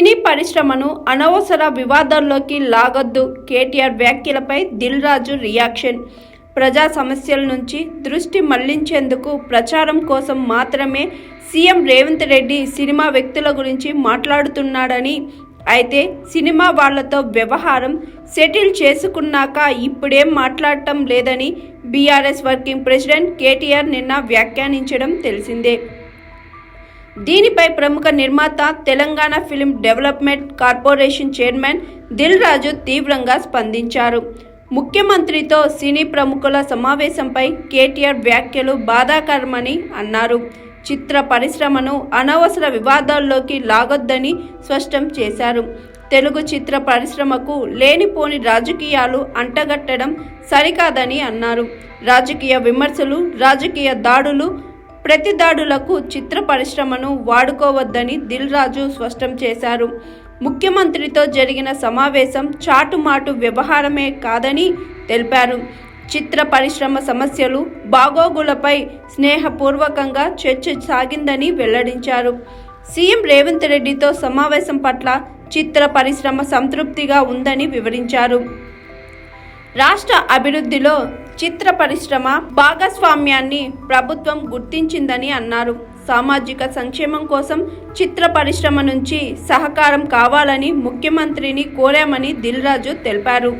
సినీ పరిశ్రమను అనవసర వివాదాల్లోకి లాగొద్దు. కేటీఆర్ వ్యాఖ్యలపై దిల్ రాజు రియాక్షన్. ప్రజా సమస్యల నుంచి దృష్టి మళ్ళించేందుకు ప్రచారం కోసం మాత్రమే సీఎం రేవంత్ రెడ్డి సినిమా వ్యక్తుల గురించి మాట్లాడుతున్నాడని అయితే సినిమా వాళ్ళతో వ్యవహారం సెటిల్ చేసుకున్నాక ఇప్పుడేం మాట్లాడటం లేదని బీఆర్ఎస్ వర్కింగ్ ప్రెసిడెంట్ కేటీఆర్ నిన్న వ్యాఖ్యానించడం తెలిసిందే. దీనిపై ప్రముఖ నిర్మాత Telangana film development corporation chairman Dil Raju తీవ్రంగా స్పందించారు. ముఖ్యమంత్రితో సినీ ప్రముఖుల సమావేశంపై కేటీఆర్ వ్యాఖ్యలు బాధాకరమని అన్నారు. చిత్ర పరిశ్రమను అనవసర వివాదాల్లోకి లాగొద్దని స్పష్టం చేశారు. తెలుగు చిత్ర పరిశ్రమకు లేనిపోని రాజకీయాలు అంటగట్టడం సరికాదని అన్నారు. రాజకీయ విమర్శలు రాజకీయ దాడులు ప్రతి దాడులకు చిత్ర పరిశ్రమను వాడుకోవద్దని దిల్ రాజు స్పష్టం చేశారు. ముఖ్యమంత్రితో జరిగిన సమావేశం చాటుమాటు వ్యవహారమే కాదని తెలిపారు. చిత్ర పరిశ్రమ సమస్యలు బాగోగులపై స్నేహపూర్వకంగా చర్చ సాగిందని వెల్లడించారు. సీఎం రేవంత్ రెడ్డితో సమావేశం పట్ల చిత్ర పరిశ్రమ సంతృప్తిగా ఉందని వివరించారు. రాష్ట్ర అభివృద్ధిలో చిత్ర పరిశ్రమ భాగస్వామ్యాన్ని ప్రభుత్వం గుర్తించిందని అన్నారు. సామాజిక సంక్షేమం కోసం చిత్ర పరిశ్రమ నుంచి సహకారం కావాలని ముఖ్యమంత్రిని కోరామని దిల్ రాజు తెలిపారు.